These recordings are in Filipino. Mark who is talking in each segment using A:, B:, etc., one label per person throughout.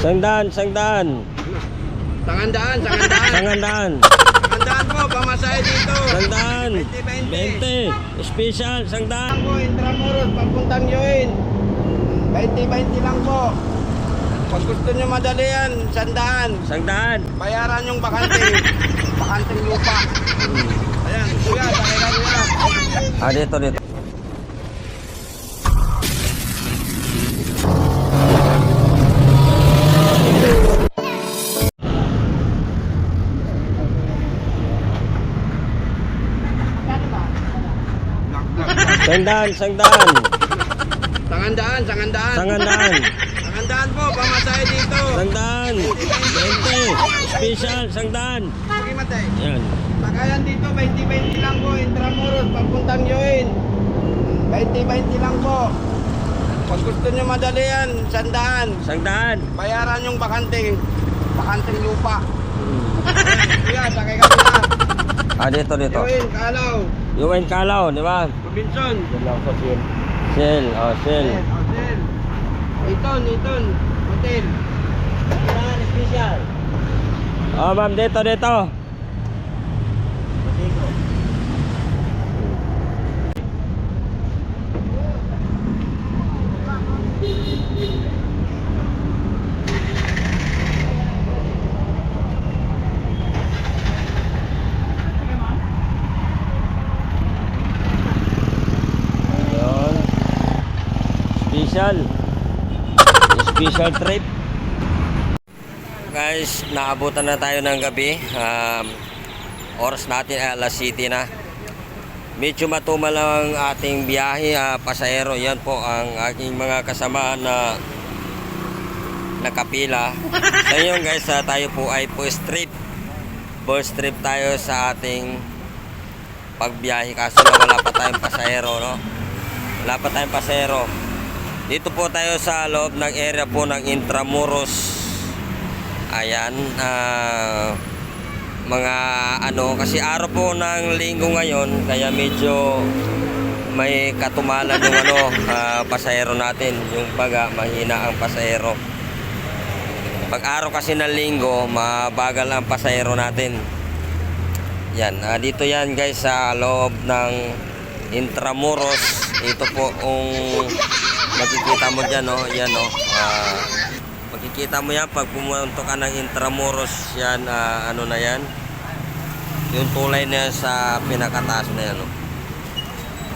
A: Sangdaan, sangdaan.
B: Sangandaan, sangandaan.
A: Sangandaan.
B: Sangandaan po, pamasahe dito.
A: Sangdaan.
B: 20,
A: 20. Special, sangdaan.
B: Po, Intramuros, papuntang Yoin. 20-20 lang po. Pag gusto nyo madali yan, sandaan.
A: Sangdaan.
B: Bayaran yung bakante. Bakanting lupa. Ayan, kuya, pakilan nyo lang.
A: Ah, dito, dito. Sangdaan, sangdaan.
B: Sangandaan, sangandaan.
A: Sangandaan.
B: Sangandaan po, pamasahe dito.
A: Sangdaan. 20. Special, sangdaan.
B: Sige, matay.
A: Yan.
B: Sakayan dito, 20-20 lang po, Intramuros, papuntang Yoin. 20-20 lang po. Pag gusto nyo madali yan, sandaan.
A: Sangdaan.
B: Bayaran yung bakante. Bakanting lupa. Ayan, kuya, sakay ka.
A: Ah, dito, dito.
B: Yoin, Kalaw,
A: UN Kalaw, di ba?
B: Robinson.
A: Shell, oh, Shell.
B: Hotel, hotel. Iton, iton, hotel. Kailangan special.
A: Oh, ma'am, dito, dito. Special. Special trip. Guys, naabutan na tayo ng gabi. Um, oras natin ay alas city na. Medyo matumal ang ating biyahe, ah, pasahero. Yan po ang aking mga kasama na nakapila. Sa ngayon guys, ah, tayo po ay po trip. Bus trip tayo sa ating pagbiyahe kaso wala pa tayong pasahero, no? Wala pa tayong pasahero. Dito po tayo sa loob ng area po ng Intramuros. Ayan, ah, mga ano, kasi araw po ng linggo ngayon, kaya medyo may katumalan yung ano, ah, pasahero natin. Yung baga, mahina ang pasahero. Pag araw kasi ng linggo, mabagal ang pasahero natin. Yan, ah, dito yan guys sa loob ng Intramuros. Ito po ang makikita mo dyan, no? Yan, no? Ah, makikita mo yan pag pumunta ka ng Intramuros, yan, ah, ano na yan? Yung tulay na sa pinakataas na yan, no?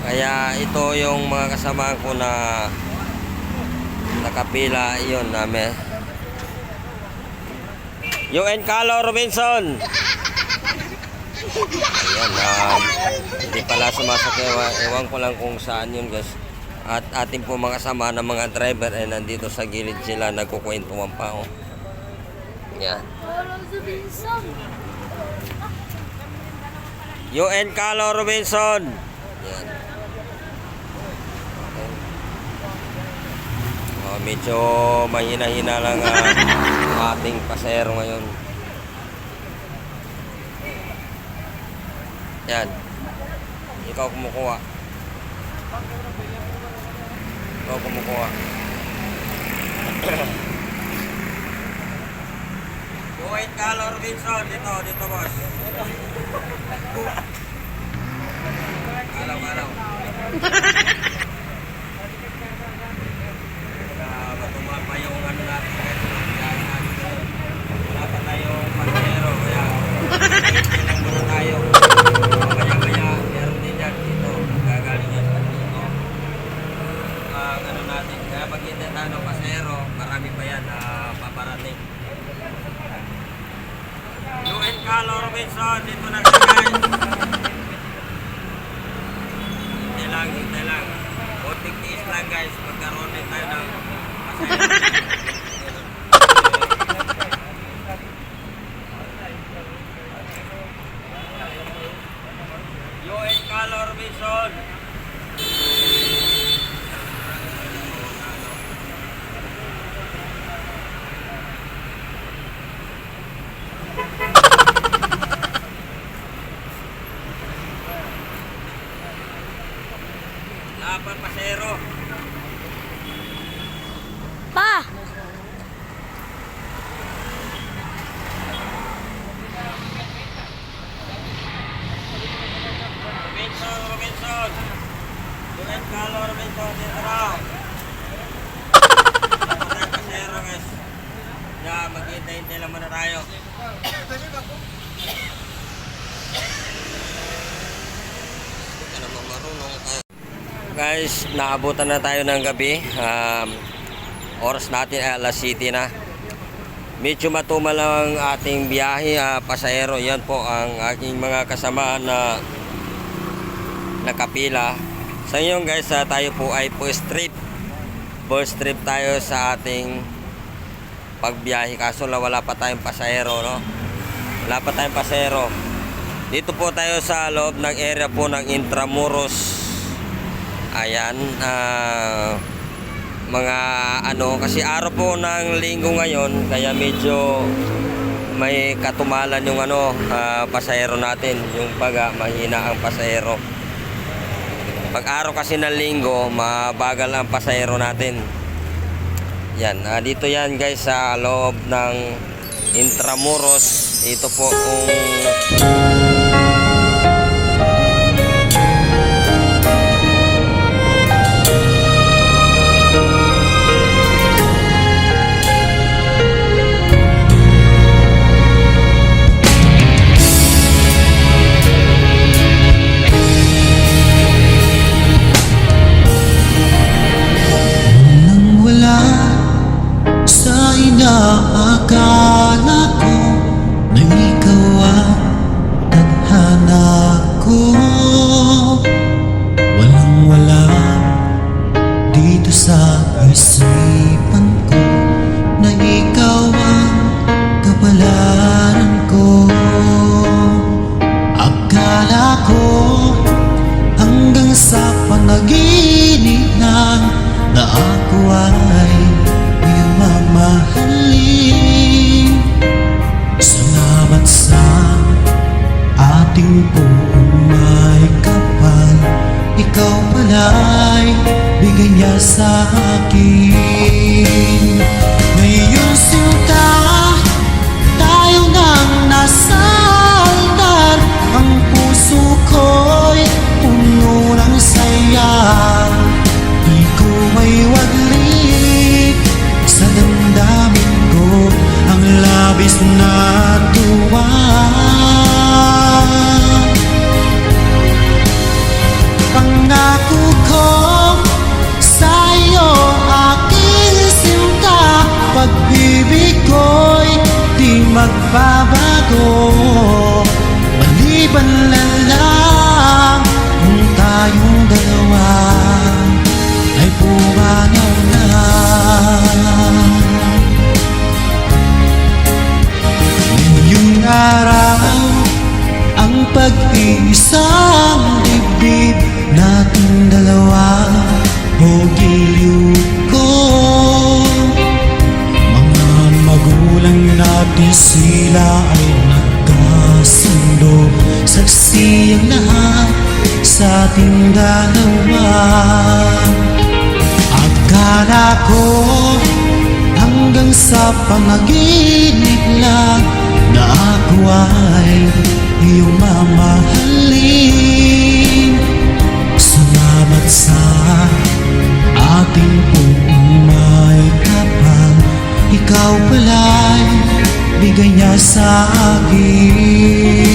A: Kaya ito yung mga kasama ko na nakapila, yun, namin. UN Carlo Robinson! Ayan, um, hindi pala sumasakay. Ewan ko lang kung saan yun guys. At ating po mga kasama ng mga driver ay nandito sa gilid sila nagkukwentuhan pa. Oh. Yan. UN Carlo Robinson! Yan. Oh, medyo mahina-hina lang ang ating pasero ngayon. Yan. Ikaw kumukuha. Ikaw kumukuha. Wait ka, Lord Vinson. Dito, dito, boss. Alaw, alaw. Ah, matumal pa yung ano natin. guys. Yan, natin. Wala pa tayong pasero. Kaya, hintay lang muna tayo. Mamaya-maya, meron din yan dito. Gagaling yan sa dito. Ang ano natin. Kaya pag hindi tayo ng pasero, marami pa yan na paparating. UN Carlo Robinson, dito na guys. Hintay lang, hintay lang. Konting tiis lang guys. Magkaroon din tayo ng Apa pasero. Pa! Robinson, Robinson. Tulen kalo Robinson din araw. Ah. pasero guys. Ya, maghintay-hintay lang muna tayo. Ano marunong tayo Guys, naabutan na tayo ng gabi. Um, oras natin ay alas city na. Medyo matumal ang ating biyahe, ah, pasahero. Yan po ang aking mga kasama na nakapila. Sa ngayon guys, ah, tayo po ay po trip. Bus trip tayo sa ating pagbiyahe. Kaso la wala pa tayong pasahero, no? Wala pa tayong pasahero. Dito po tayo sa loob ng area po ng Intramuros. Ayan, ah, mga ano, kasi araw po ng linggo ngayon, kaya medyo may katumalan yung ano, ah, pasahero natin, yung pag ah, mahina ang pasahero. Pag araw kasi ng linggo, mabagal ang pasahero natin. Yan, ah, dito yan guys sa loob ng Intramuros. Ito po kung
C: Nang ay mamahalin. Salamat sa ating buong may kapal Ikaw pala'y bigay niya sa akin magbabago. Maliban na lang sila ay nagkasundo Saksi ang lahat sa ating dalawa Akala ko hanggang sa panaginip lang Na ako ay iyong mamahalin. Salamat sa ating buong may kapal. Ikaw pala'y bigay niya sa akin